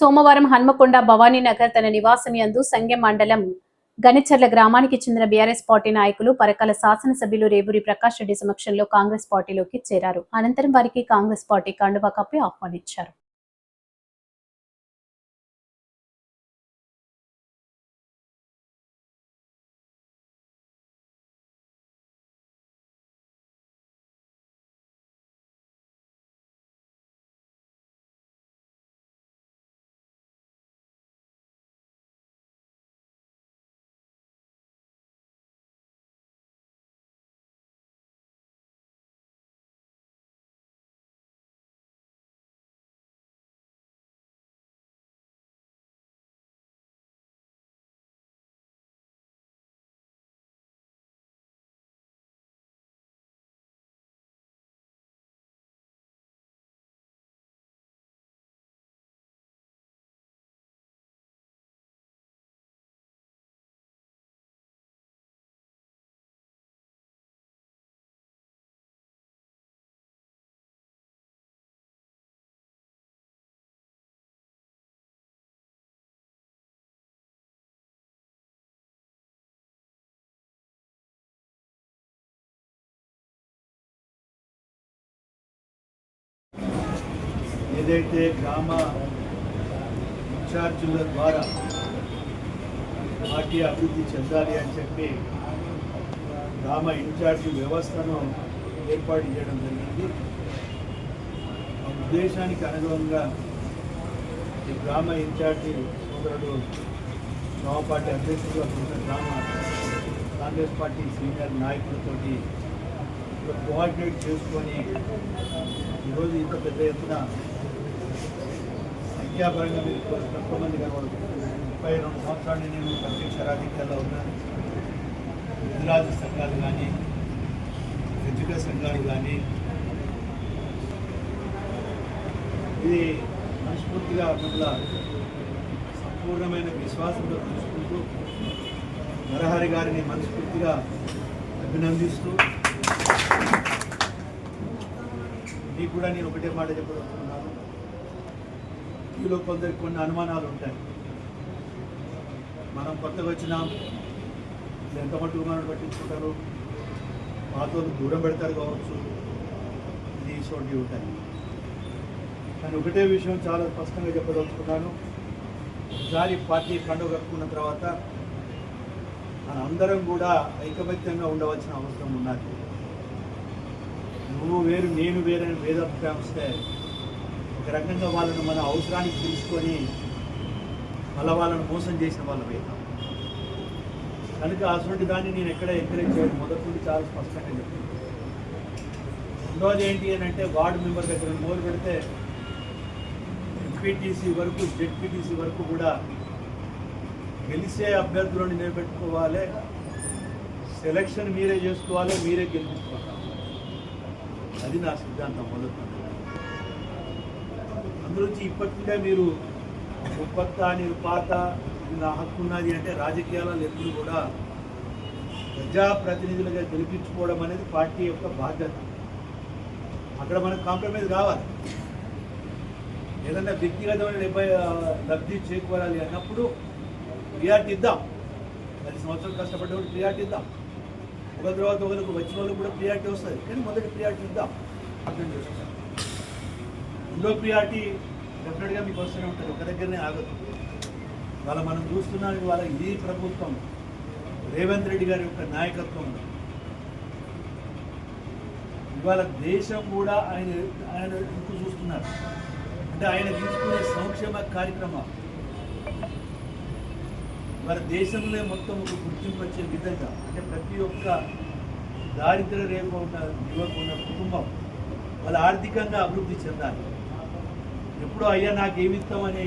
సోమవారం హన్మకొండ భవానీనగర్ తన నివాసం యందు సంగె మండలం గనిచర్ల గ్రామానికి చెందిన బీఆర్ఎస్ పార్టీ నాయకులు పరకాల శాసనసభ్యులు రేవూరి ప్రకాష్ రెడ్డి సమక్షంలో కాంగ్రెస్ పార్టీలోకి చేరారు. అనంతరం వారికి కాంగ్రెస్ పార్టీ కండువా కప్పి ఆహ్వానించారు. ఏదైతే గ్రామ ఇన్ఛార్జీల ద్వారా పార్టీ అభివృద్ధి చెందాలి అని చెప్పి గ్రామ ఇన్ఛార్జి వ్యవస్థను ఏర్పాటు చేయడం జరిగింది. ఆ ఉద్దేశానికి అనుగుణంగా ఈ గ్రామ ఇన్ఛార్జి సోదరుడు గ్రామ పార్టీ అధ్యక్షులుగా ఉన్న గ్రామ కాంగ్రెస్ పార్టీ సీనియర్ నాయకులతోటి కోఆర్డినేట్ చేసుకొని ఈరోజు ఇంత పెద్ద ఎత్తున విద్యాపరంగా మీరు తక్కువ మంది కనబడుతుంది ముప్పై రెండు సంవత్సరాలు నేను ప్రత్యక్ష రాజకీయాల్లో ఉన్నాను గుజరాత్ సంఘాలు కానీ ఎడ్యుకేషన్ సంఘాలు కానీ ఇది మనస్ఫూర్తిగా పట్ల సంపూర్ణమైన విశ్వాసంతో తెలుసుకుంటూ నరహరి గారిని మనస్ఫూర్తిగా అభినందిస్తూ నీకు కూడా నేను ఒకటే మాట చెప్పదలుచుకున్నాను. మీలో కొందరికి కొన్ని అనుమానాలు ఉంటాయి. మనం కొత్తగా వచ్చినాం. ఎంత మటుకు మనం పట్టించుకుంటారు? పాతోళ్ళు దూరం పెడతారు కావచ్చు. ఇది చోటి ఉంటాయి. కానీ ఒకటే విషయం చాలా స్పష్టంగా చెప్పదలుచుకున్నాను. ఒకసారి పార్టీ కండుగ కట్టుకున్న తర్వాత మన అందరం కూడా ఐకమత్యంగా ఉండవలసిన అవసరం ఉన్నది. నువ్వు వేరు నేను వేరని భేదాభిప్రాయం వస్తే రకంగా వాళ్ళను మన అవసరానికి తెలుసుకొని మళ్ళీ వాళ్ళను మోసం చేసిన వాళ్ళం అవుతాం కనుక అటువంటి దాన్ని నేను ఎక్కడ ఎంకరేజ్ చేయను. మొదటి నుండి చాలా స్పష్టంగా చెప్పింది రెండోది ఏంటి అని అంటే వార్డు మెంబర్ దగ్గర మొదలు పెడితే ఎంపీటీసీ వరకు జెడ్పీటీసీ వరకు కూడా గెలిచే అభ్యర్థులను నిలబెట్టుకోవాలి. సెలక్షన్ మీరే చేసుకోవాలి మీరే గెలిపించుకోవాలి. అది నా సిద్ధాంతం మొదటి నుంచి ఇప్పటి మీరు నువ్వు కొత్త నేను పాత ఇది నా హక్కు ఉన్నది అంటే రాజకీయాలలో ఎప్పుడు కూడా ప్రజాప్రతినిధులుగా గెలిపించుకోవడం అనేది పార్టీ యొక్క బాధ్యత. అక్కడ మనకు కాంప్రమైజ్ కావాలి. ఏదన్నా వ్యక్తిగతమైన లబ్ధి చేకూరాలి అన్నప్పుడు ప్రియారిటీ ఇద్దాం. పది సంవత్సరాలు కష్టపడ్డప్పుడు ప్రియారిటీ ఇద్దాం. ఒక తర్వాత ఒకరికి వచ్చిన వాళ్ళకి కూడా ప్రియారిటీ వస్తుంది. కానీ మొదటి ప్రియారిటీ ఇద్దాం. అర్థం చేసుకుంటాం రెండో డెఫినెట్గా మీకు వస్తూనే ఉంటుంది. ఒక దగ్గరనే ఆగదు. వాళ్ళ మనం చూస్తున్నాం వాళ్ళ ఈ ప్రభుత్వం రేవంత్ రెడ్డి గారి యొక్క నాయకత్వం. ఇవాళ దేశం కూడా ఆయన ఆయన ఇంకు చూస్తున్నారు. అంటే ఆయన తీసుకునే సంక్షేమ కార్యక్రమం. ఇవాళ దేశంలో మొత్తం ఒక గుర్తింపు వచ్చే విధంగా అంటే ప్రతి ఒక్క దారిద్ర రేఖ ఉన్న యువకు ఉన్న కుటుంబం వాళ్ళ ఆర్థికంగా అభివృద్ధి చెందాలి. ఎప్పుడు అయ్యా నాకు ఏమిస్తామని